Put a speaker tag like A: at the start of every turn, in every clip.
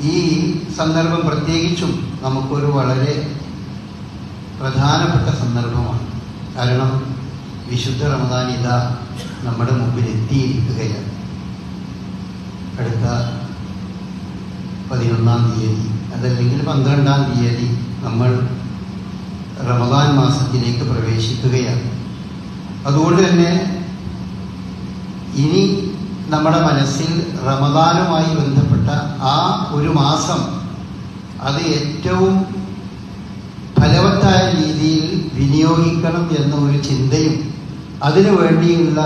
A: ഈ സന്ദർഭം പ്രത്യേകിച്ചും നമുക്കൊരു വളരെ പ്രധാനപ്പെട്ട സന്ദർഭമാണ്. കാരണം വിശുദ്ധ റമദാൻ ഇതാ നമ്മുടെ മുമ്പിൽ എത്തിയിരിക്കുകയാണ് അടുത്ത പതിനൊന്നാം തീയതി അതല്ലെങ്കിൽ പന്ത്രണ്ടാം തീയതി നമ്മൾ റമദാൻ മാസത്തിലേക്ക് പ്രവേശിക്കുകയാണ്. അതുകൊണ്ട് തന്നെ ഇനി നമ്മുടെ മനസ്സിൽ റമദാനുമായി ബന്ധപ്പെട്ട ആ ഒരു മാസം അത് ഏറ്റവും ഫലവത്തായ രീതിയിൽ വിനിയോഗിക്കണം എന്ന ഒരു ചിന്തയും അതിനു വേണ്ടിയുള്ള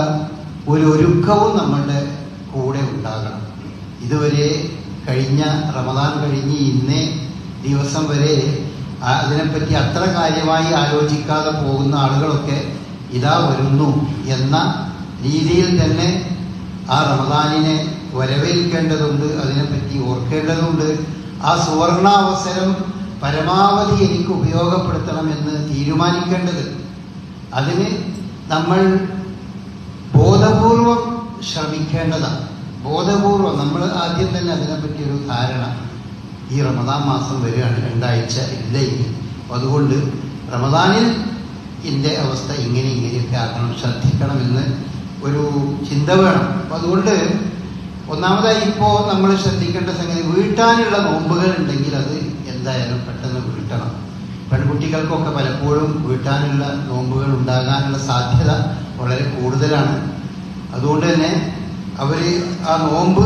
A: ഒരു ഒരുക്കവും നമ്മളുടെ കൂടെ ഉണ്ടാകണം. ഇതുവരെ കഴിഞ്ഞ റമദാൻ കഴിഞ്ഞ് ഇന്നേ ദിവസം വരെ അതിനെപ്പറ്റി അത്ര കാര്യമായി ആലോചിക്കാതെ പോകുന്ന ആളുകളൊക്കെ ഇതാ വരുന്നു എന്ന രീതിയിൽ തന്നെ ആ റമദാനിനെ വരവേൽക്കേണ്ടതുണ്ട് അതിനെപ്പറ്റി ഓർക്കേണ്ടതുണ്ട്. ആ സുവർണാവസരം പരമാവധി എനിക്ക് ഉപയോഗപ്പെടുത്തണമെന്ന് തീരുമാനിക്കേണ്ടത്. അതിന് നമ്മൾ ബോധപൂർവം ശ്രമിക്കേണ്ടതാണ്. ബോധപൂർവം നമ്മൾ ആദ്യം തന്നെ അതിനെപ്പറ്റി ഒരു ധാരണ. ഈ റമദാൻ മാസം വരികയാണ് രണ്ടാഴ്ച ഇല്ല ഇനി. അതുകൊണ്ട് റമദാനിൽ എന്റെ അവസ്ഥ ഇങ്ങനെ ഇങ്ങനെയൊക്കെ ആക്കണം ശ്രദ്ധിക്കണമെന്ന് ഒരു ചിന്ത വേണം. അപ്പം അതുകൊണ്ട് ഒന്നാമതായി ഇപ്പോൾ നമ്മൾ ശ്രദ്ധിക്കേണ്ട സംഗതി വീട്ടാനുള്ള നോമ്പുകൾ ഉണ്ടെങ്കിൽ അത് എന്തായാലും പെട്ടെന്ന് വീട്ടണം. പെൺകുട്ടികൾക്കൊക്കെ പലപ്പോഴും വീട്ടാനുള്ള നോമ്പുകൾ ഉണ്ടാകാനുള്ള സാധ്യത വളരെ കൂടുതലാണ്. അതുകൊണ്ട് തന്നെ അവർ ആ നോമ്പ്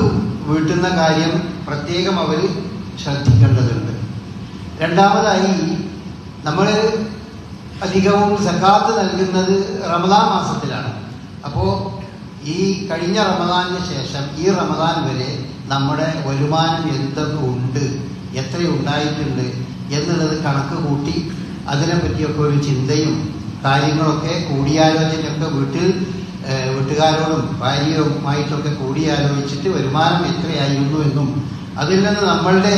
A: വീട്ടുന്ന കാര്യം പ്രത്യേകം അവർ ശ്രദ്ധിക്കേണ്ടതുണ്ട്. രണ്ടാമതായി നമ്മൾ അധികവും സക്കാത്ത് നൽകുന്നത് റമദാ മാസത്തിലാണ്. അപ്പോൾ ഈ കഴിഞ്ഞ റമദാനിന് ശേഷം ഈ റമദാൻ വരെ നമ്മുടെ വരുമാനം എന്തൊക്കെ ഉണ്ട് എത്ര ഉണ്ടായിട്ടുണ്ട് എന്നുള്ളത് കണക്ക് കൂട്ടി അതിനെപ്പറ്റിയൊക്കെ ഒരു ചിന്തയും കാര്യങ്ങളൊക്കെ കൂടിയാലോചനയൊക്കെ വീട്ടിൽ വീട്ടുകാരോടും ഭാര്യയുമായിട്ടൊക്കെ കൂടിയാലോചിച്ചിട്ട് വരുമാനം എത്രയായിരുന്നു എന്നും അതിൽ നിന്ന് നമ്മളുടെ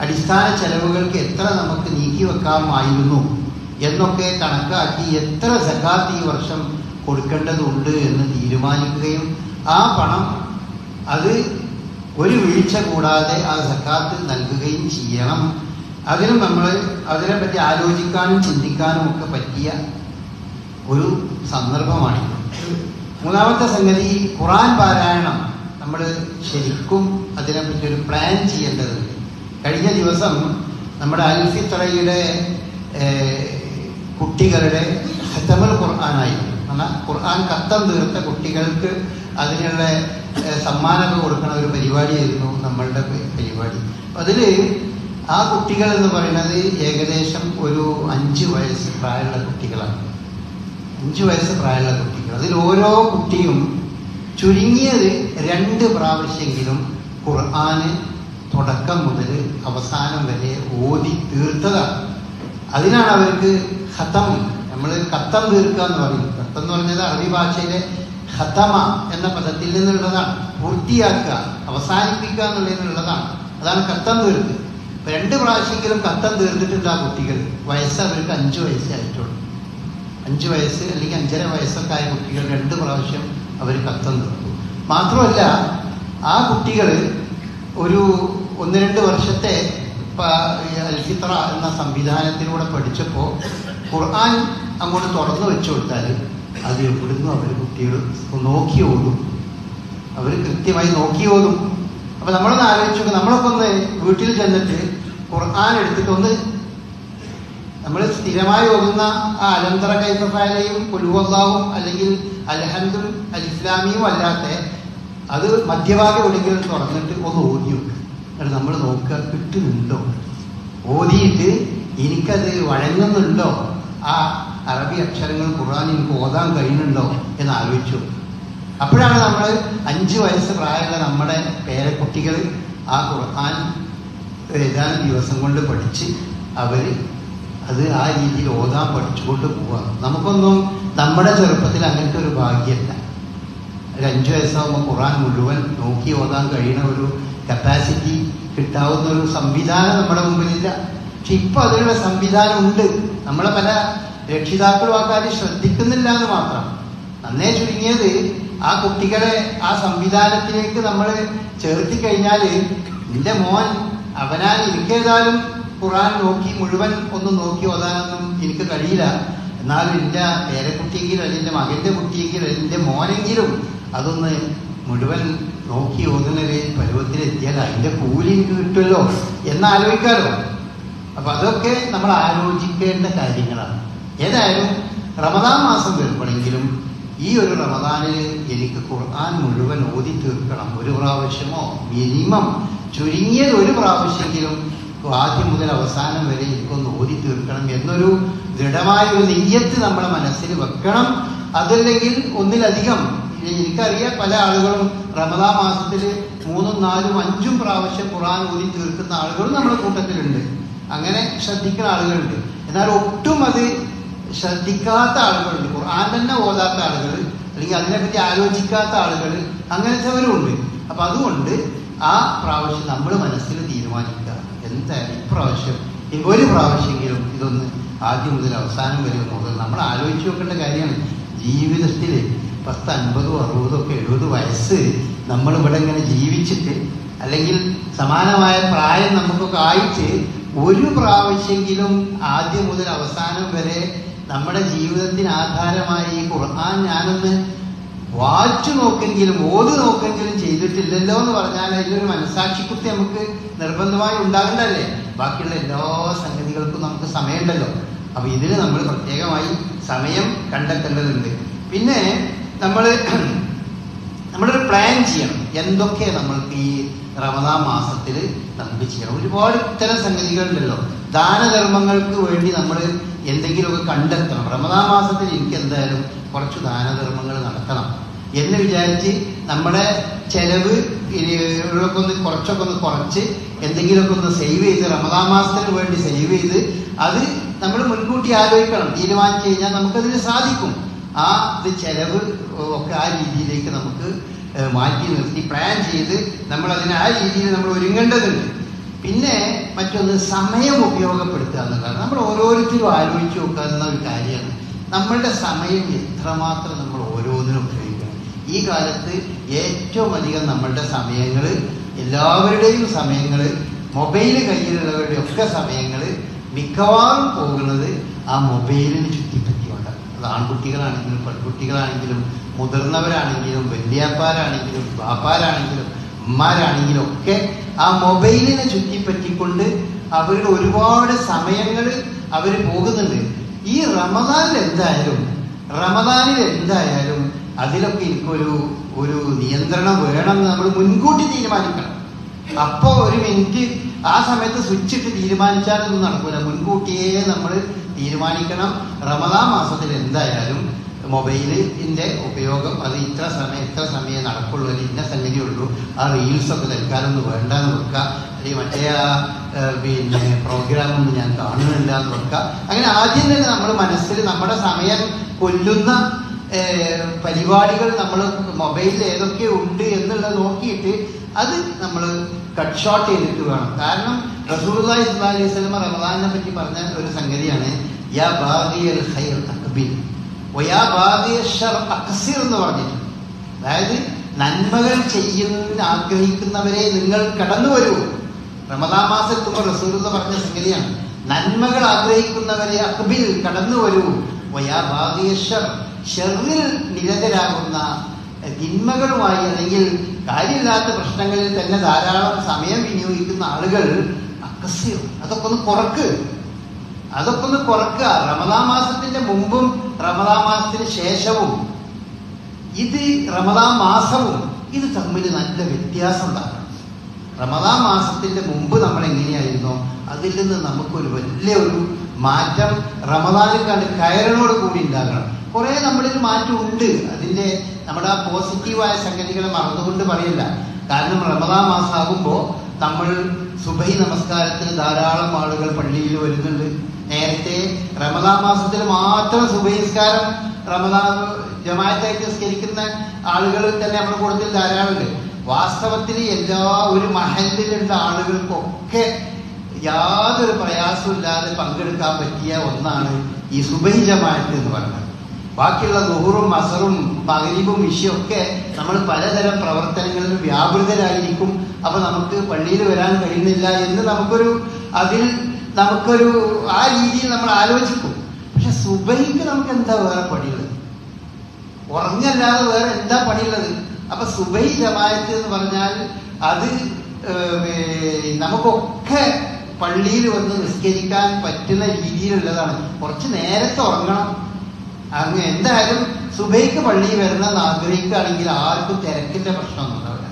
A: അടിസ്ഥാന ചെലവുകൾക്ക് എത്ര നമുക്ക് നീക്കി വെക്കാമായിരുന്നു എന്നൊക്കെ കണക്കാക്കി എത്ര സക്കാത്ത് ഈ വർഷം കൊടുക്കേണ്ടതുണ്ട് എന്ന് തീരുമാനിക്കുകയും ആ പണം അത് ഒരു വീഴ്ച കൂടാതെ ആ സക്കാത്ത് നൽകുകയും ചെയ്യണം. അതിനും നമ്മൾ അതിനെപ്പറ്റി ആലോചിക്കാനും ചിന്തിക്കാനും ഒക്കെ പറ്റിയ ഒരു സന്ദർഭമാണ് മൂന്നാമത്തെ സംഗതി ഖുറാൻ പാരായണം നമ്മൾ ശരിക്കും അതിനെപ്പറ്റി ഒരു പ്ലാൻ ചെയ്യേണ്ടതുണ്ട്. കഴിഞ്ഞ ദിവസം നമ്മുടെ അൽഫിത്രയുടെ കുട്ടികളുടെ ഹത്തമൽ ഖുർആാനായിരുന്നു. എന്നാൽ ഖുർആൻ കത്തം തീർത്ത കുട്ടികൾക്ക് അതിനുള്ള സമ്മാനങ്ങൾ കൊടുക്കുന്ന ഒരു പരിപാടിയായിരുന്നു നമ്മളുടെ പരിപാടി. അതിൽ ആ കുട്ടികൾ എന്ന് പറയുന്നത് ഏകദേശം ഒരു അഞ്ച് വയസ്സ് പ്രായമുള്ള കുട്ടികളാണ്. അഞ്ച് വയസ്സ് പ്രായമുള്ള കുട്ടികൾ. അതിൽ ഓരോ കുട്ടിയും ചുരുങ്ങിയത് രണ്ട് പ്രാവശ്യമെങ്കിലും ഖുർആന് തുടക്കം മുതൽ അവസാനം വരെ ഓതി തീർത്തതാണ്. അതിനാണ് അവർക്ക് ഖത്തം നമ്മൾ കത്തം തീർക്കുക എന്ന് പറയും. എന്ന് പറഞ്ഞത് അറബി ഭാഷയിലെ ഖത്തമ എന്ന പദത്തിൽ നിന്നുള്ളതാണ്. പൂർത്തിയാക്കുക അവസാനിപ്പിക്കുക എന്നുള്ളതിൽ നിന്നുള്ളതാണ്. അതാണ് കത്തം തീർത്ത്. രണ്ട് പ്രാവശ്യമെങ്കിലും കത്തം തീർത്തിട്ടുണ്ട് ആ കുട്ടികൾ? വയസ്സ് അവർക്ക് അഞ്ച് വയസ്സേ ആയിട്ടുള്ളൂ. അഞ്ച് വയസ്സ് അല്ലെങ്കിൽ അഞ്ചര വയസ്സൊക്കെ ആയ കുട്ടികൾ രണ്ട് പ്രാവശ്യം അവർ കത്തം തീർത്തു. മാത്രമല്ല ആ കുട്ടികൾ ഒരു ഒന്ന് രണ്ട് വർഷത്തെ അൽഫിത്ര എന്ന സംവിധാനത്തിലൂടെ പഠിച്ചപ്പോൾ ഖുർആൻ അങ്ങോട്ട് തുറന്നു വെച്ചു കൊടുത്താൽ അത് എവിടുന്നു അവർ കുട്ടികൾ നോക്കി ഓടും അവർ കൃത്യമായി നോക്കി ഓടും അപ്പൊ നമ്മളൊന്ന് ആലോചിച്ചു നമ്മളൊക്കെ ഒന്ന് വീട്ടിൽ ചെന്നിട്ട് ഖുർആൻ എടുത്തിട്ട് ഒന്ന് നമ്മൾ സ്ഥിരമായി ഓതുന്ന ആ അലന്തറ കൈഫാലയും കുലുവല്ലാവും അല്ലെങ്കിൽ അൽഹന്ദും അൽ ഇസ്ലാമിയും അല്ലാത്ത അത് മധ്യഭാഗം എവിടെയെങ്കിലും തുറന്നിട്ട് ഒന്ന് ഓതി നോക്കുക എന്നിട്ട് നമ്മൾ നോക്കുക കിട്ടുന്നുണ്ടോ? ഓതിയിട്ട് എനിക്കത് വഴങ്ങുന്നുണ്ടോ? ആ അറബി അക്ഷരങ്ങൾ ഖുർആൻ എനിക്ക് ഓതാൻ കഴിയുന്നുണ്ടോ എന്ന് ആലോചിച്ചു. അപ്പോഴാണ് നമ്മൾ അഞ്ച് വയസ്സ് പ്രായമുള്ള നമ്മുടെ പേരക്കുട്ടികൾ ആ ഖുർആൻ ഏതാനും ദിവസം കൊണ്ട് പഠിച്ച് അവർ അത് ആ രീതിയിൽ ഓതാൻ പഠിച്ചുകൊണ്ട് പോവുക നമുക്കൊന്നും നമ്മുടെ ചെറുപ്പത്തിൽ അങ്ങനത്തെ ഒരു ഭാഗ്യമല്ല ഒരു അഞ്ചു വയസ്സാകുമ്പോൾ ഖുറാൻ മുഴുവൻ നോക്കി ഓതാൻ കഴിയുന്ന ഒരു കപ്പാസിറ്റി കിട്ടാവുന്ന ഒരു സംവിധാനം നമ്മുടെ മുമ്പിലില്ല. പക്ഷെ ഇപ്പൊ അതിനുള്ള സംവിധാനം ഉണ്ട്. നമ്മളെ പല രക്ഷിതാക്കളും ആ കാര്യം ശ്രദ്ധിക്കുന്നില്ല എന്ന് മാത്രം. നന്നേ ചുരുങ്ങിയത് ആ കുട്ടികളെ ആ സംവിധാനത്തിലേക്ക് നമ്മൾ ചേർത്തി കഴിഞ്ഞാൽ നിന്റെ മോൻ അവനാൽ എനിക്കേതായാലും ഖുറാൻ നോക്കി മുഴുവൻ ഒന്ന് നോക്കി ഓതാനൊന്നും എനിക്ക് കഴിയില്ല. എന്നാലും എന്റെ പേരക്കുട്ടിയെങ്കിലും അല്ലെങ്കിൽ എന്റെ മകന്റെ കുട്ടിയെങ്കിലും എന്റെ മോനെങ്കിലും അതൊന്ന് മുഴുവൻ നോക്കി ഓതുന്നൊരു പരുവത്തിലെത്തിയാൽ അതിന്റെ കൂലി കിട്ടുമല്ലോ. എന്ന് ആലോചിക്കാമല്ലോ അപ്പൊ അതൊക്കെ നമ്മൾ ആലോചിക്കേണ്ട കാര്യങ്ങളാണ്. ഏതായാലും റമദാൻ മാസം വരുമ്പോഴെങ്കിലും ഈ ഒരു റമദാനിൽ എനിക്ക് ഖുർആൻ മുഴുവൻ ഓതി തീർക്കണം. ഒരു പ്രാവശ്യമോ മിനിമം ചുരുങ്ങിയത് ഒരു പ്രാവശ്യമെങ്കിലും ആദ്യം മുതൽ അവസാനം വരെ എനിക്കൊന്ന് ഓതി തീർക്കണം എന്നൊരു ദൃഢമായ ഒരു നെയ്യത്ത് നമ്മുടെ മനസ്സിൽ വെക്കണം. അതല്ലെങ്കിൽ ഒന്നിലധികം എനിക്കറിയാം പല ആളുകളും റമദാ മാസത്തിൽ മൂന്നും നാലും അഞ്ചും പ്രാവശ്യം ഖുർആൻ ഓതി തീർക്കുന്ന ആളുകളും നമ്മുടെ കൂട്ടത്തിലുണ്ട്. അങ്ങനെ ശ്രദ്ധിക്കുന്ന ആളുകളുണ്ട്. എന്നാൽ ഒട്ടും അത് ശ്രദ്ധിക്കാത്ത ആളുകളുണ്ട്. ഖുർആൻ തന്നെ ഓതാത്ത ആളുകൾ അല്ലെങ്കിൽ അതിനെപ്പറ്റി ആലോചിക്കാത്ത ആളുകൾ അങ്ങനത്തെവരും ഉണ്ട്. അപ്പൊ അതുകൊണ്ട് ആ പ്രാവശ്യം നമ്മൾ മനസ്സിൽ തീരുമാനിക്കുക. എന്തായാലും ഇപ്രാവശ്യം ഒരു പ്രാവശ്യമെങ്കിലും ഇതൊന്ന് ആദ്യം മുതൽ അവസാനം വരെ മുതൽ നമ്മൾ ആലോചിച്ച് നോക്കേണ്ട കാര്യമാണ്. ജീവിതത്തിൽ പത്ത് അൻപതോ അറുപതോ ഒക്കെ എഴുപത് വയസ്സ് നമ്മൾ ഇവിടെ ഇങ്ങനെ ജീവിച്ചിട്ട് അല്ലെങ്കിൽ സമാനമായ പ്രായം നമുക്കൊക്കെ ആയിട്ട് ഒരു പ്രാവശ്യമെങ്കിലും ആദ്യം മുതൽ അവസാനം വരെ നമ്മുടെ ജീവിതത്തിന് ആധാരമായി ഈ ഖുർആൻ ഞാനൊന്ന് വായിച്ചു നോക്കെങ്കിലും ഓത് നോക്കെങ്കിലും ചെയ്തിട്ടില്ലല്ലോ എന്ന് പറഞ്ഞാൽ അതിലൊരു മനസാക്ഷിക്കുത്തി നമുക്ക് നിർബന്ധമായി ഉണ്ടാകണ്ടല്ലേ ബാക്കിയുള്ള എല്ലാ സംഗതികൾക്കും നമുക്ക് സമയമുണ്ടല്ലോ. അപ്പൊ ഇതിന് നമ്മൾ പ്രത്യേകമായി സമയം കണ്ടെത്തേണ്ടതുണ്ട്. പിന്നെ നമ്മൾ നമ്മളൊരു പ്ലാൻ ചെയ്യണം. എന്തൊക്കെ നമ്മൾക്ക് ഈ റമദാൻ മാസത്തിൽ നമുക്ക് ചെയ്യണം ഒരുപാട് ഇത്തരം സംഗതികളുണ്ടല്ലോ. ദാനധർമ്മങ്ങൾക്ക് വേണ്ടി നമ്മൾ എന്തെങ്കിലുമൊക്കെ കണ്ടെത്തണം. റമദാൻ മാസത്തിൽ എനിക്ക് എന്തായാലും കുറച്ച് ദാനധർമ്മങ്ങൾ നടത്തണം. എന്ന് വിചാരിച്ച് നമ്മുടെ ചെലവ് ഇവരൊക്കെ ഒന്ന് കുറച്ചൊക്കെ ഒന്ന് കുറച്ച് എന്തെങ്കിലുമൊക്കെ ഒന്ന് സേവ് ചെയ്ത് റമദാൻ മാസത്തിന് വേണ്ടി സേവ് ചെയ്ത് അത് നമ്മൾ മുൻകൂട്ടി ആലോചിക്കണം. തീരുമാനിച്ചു കഴിഞ്ഞാൽ നമുക്കതിന് സാധിക്കും. ആ ഇത് ചെലവ് ഒക്കെ ആ രീതിയിലേക്ക് നമുക്ക് മാറ്റി നിർത്തി പ്ലാൻ ചെയ്ത് നമ്മൾ അതിന് ആ രീതിയിൽ നമ്മൾ ഒരുങ്ങേണ്ടതുണ്ട്. പിന്നെ മറ്റൊന്ന് സമയം ഉപയോഗപ്പെടുത്തുക എന്നുള്ളതാണ്. നമ്മൾ ഓരോരുത്തരും ആലോചിച്ച് നോക്കാവുന്ന ഒരു കാര്യമാണ്. നമ്മളുടെ സമയം എത്രമാത്രം നമ്മൾ ഓരോന്നിനും ഉപയോഗിക്കണം. ഈ കാലത്ത് ഏറ്റവും അധികം നമ്മളുടെ സമയങ്ങൾ എല്ലാവരുടെയും സമയങ്ങൾ മൊബൈൽ കയ്യിലുള്ളവരുടെ ഒക്കെ സമയങ്ങൾ മിക്കവാറും പോകുന്നത് ആ മൊബൈലിന് ചുറ്റിപ്പറ്റിയുണ്ട് അത് ആൺകുട്ടികളാണെങ്കിലും പെൺകുട്ടികളാണെങ്കിലും മുതിർന്നവരാണെങ്കിലും വല്യാപ്പാരാണെങ്കിലും ബാപ്പാരാണെങ്കിലും അമ്മാരാണെങ്കിലും ഒക്കെ ആ മൊബൈലിനെ ചുറ്റിപ്പറ്റിക്കൊണ്ട് അവരുടെ ഒരുപാട് സമയങ്ങൾ അവർ പോകുന്നുണ്ട്. ഈ റമദാനിൽ എന്തായാലും റമദാനിൽ എന്തായാലും അതിലൊക്കെ എനിക്കൊരു ഒരു നിയന്ത്രണം വേണമെന്ന് നമ്മൾ മുൻകൂട്ടി തീരുമാനിക്കണം. അപ്പോ ഒരു മിനിറ്റ് ആ സമയത്ത് സ്വിച്ച് ഇട്ട് തീരുമാനിച്ചാലൊന്നും നടക്കൂല. മുൻകൂട്ടിയേ നമ്മൾ തീരുമാനിക്കണം. റമദാ മാസത്തിൽ എന്തായാലും മൊബൈലിന്റെ ഉപയോഗം അത് ഇത്ര സമയം ഇത്ര സമയം നടക്കുള്ളൂ ഇന്ന സംഗതി ഉള്ളൂ. ആ റീൽസൊക്കെ തൽക്കാലം വേണ്ടാന്ന് വെക്കുക. അല്ലെങ്കിൽ മറ്റേ ആ പിന്നെ പ്രോഗ്രാമൊന്നും ഞാൻ കാണുന്നില്ല എന്ന് വെക്കുക. അങ്ങനെ ആദ്യം തന്നെ നമ്മൾ മനസ്സിൽ നമ്മുടെ സമയം കൊല്ലുന്ന പരിപാടികൾ നമ്മൾ മൊബൈലിൽ ഏതൊക്കെ ഉണ്ട് എന്നുള്ളത് നോക്കിയിട്ട് അത് നമ്മൾ കട്ട് ഷോട്ട് ചെയ്തിട്ട് വേണം. കാരണം സ്വല്ലല്ലാഹി അലൈഹി വസല്ലം റമദാനെ പറ്റി പറഞ്ഞ ഒരു സംഗതിയാണ് യാ ബാഗിയൽ ഖൈർ അഖ്ബിൽ എന്ന് പറഞ്ഞിട്ടുണ്ട്. അതായത് നന്മകൾ ചെയ്യുന്നതിന് ആഗ്രഹിക്കുന്നവരെ നിങ്ങൾ കടന്നു വരൂ. മാസം എത്തുമ്പോൾ റസൂലുള്ള പറഞ്ഞ സംഗതിയാണ്. നന്മകൾ ആഗ്രഹിക്കുന്നവരെ അക്ബിൽ കടന്നു വരൂ. ഷെറിൽ നിരതരാകുന്ന തിന്മകളുമായി അല്ലെങ്കിൽ കാര്യമില്ലാത്ത പ്രശ്നങ്ങളിൽ തന്നെ ധാരാളം സമയം വിനിയോഗിക്കുന്ന ആളുകൾ അക്കസ്യം അതൊക്കെ ഒന്ന് കുറക്ക്. അതൊക്കെ ഒന്ന് കുറക്കുക. റമദാ മാസത്തിന്റെ മുമ്പും റമദാ മാസത്തിന് ശേഷവും ഇത് റമദാ മാസവും ഇത് തമ്മിൽ നല്ല വ്യത്യാസം ഉണ്ടാക്കണം റമദാ മാസത്തിന്റെ മുമ്പ് നമ്മൾ എങ്ങനെയായിരുന്നു അതിൽ നിന്ന് നമുക്കൊരു വലിയ ഒരു മാറ്റം റമദാനിൽ കണ്ട് കയറിനോട് കൂടി ഉണ്ടാകണം. കുറെ നമ്മളിൽ മാറ്റം ഉണ്ട് അതിന്റെ നമ്മുടെ ആ പോസിറ്റീവായ സംഗതികളെ മറന്നുകൊണ്ട് പറയില്ല. കാരണം റമദാ മാസമാകുമ്പോൾ നമ്മൾ സുബൈ നമസ്കാരത്തിന് ധാരാളം ആളുകൾ പള്ളിയിൽ വരുന്നുണ്ട്. നേരത്തെ റമദാ മാസത്തിൽ മാത്രം സുബഹിസ്കാരം റമദാൻ റമദാ ജമാഅത്തായിട്ട് നിസ്കരിക്കുന്ന ആളുകൾ തന്നെ നമ്മുടെ കൂട്ടത്തിൽ ധാരാളമുണ്ട്. വാസ്തവത്തിൽ എല്ലാ ഒരു മഹലിലുള്ള ആളുകൾക്കൊക്കെ യാതൊരു പ്രയാസമില്ലാതെ പങ്കെടുക്കാൻ പറ്റിയ ഒന്നാണ് ഈ സുബൈ ജമാഅത്ത് എന്ന് പറയുന്നത്. ബാക്കിയുള്ള ദുഹറും അസറും പകരീബും വിഷയൊക്കെ നമ്മൾ പലതരം പ്രവർത്തനങ്ങളിൽ വ്യാപൃതരായിരിക്കും. അപ്പൊ നമുക്ക് പള്ളിയിൽ വരാൻ കഴിയുന്നില്ല എന്ന് നമുക്കൊരു അതിൽ നമുക്കൊരു ആ രീതിയിൽ നമ്മൾ ആലോചിക്കും. പക്ഷെ സുബൈക്ക് നമുക്ക് എന്താ വേറെ പണിയുള്ളത്? ഉറങ്ങല്ലാതെ വേറെ എന്താ പണിയുള്ളത്? അപ്പൊ സുബൈ ജമായത്ത് എന്ന് പറഞ്ഞാൽ അത് നമുക്കൊക്കെ പള്ളിയിൽ വന്ന് നിസ്കരിക്കാൻ പറ്റുന്ന രീതിയിലുള്ളതാണ്. കുറച്ച് നേരത്തെ ഉറങ്ങണം. അങ്ങ് എന്തായാലും സുബൈക്ക് പള്ളിയിൽ വരണമെന്ന് ആഗ്രഹിക്കുകയാണെങ്കിൽ ആർക്കും തിരക്കിന്റെ പ്രശ്നമൊന്നും ഉണ്ടാവില്ല.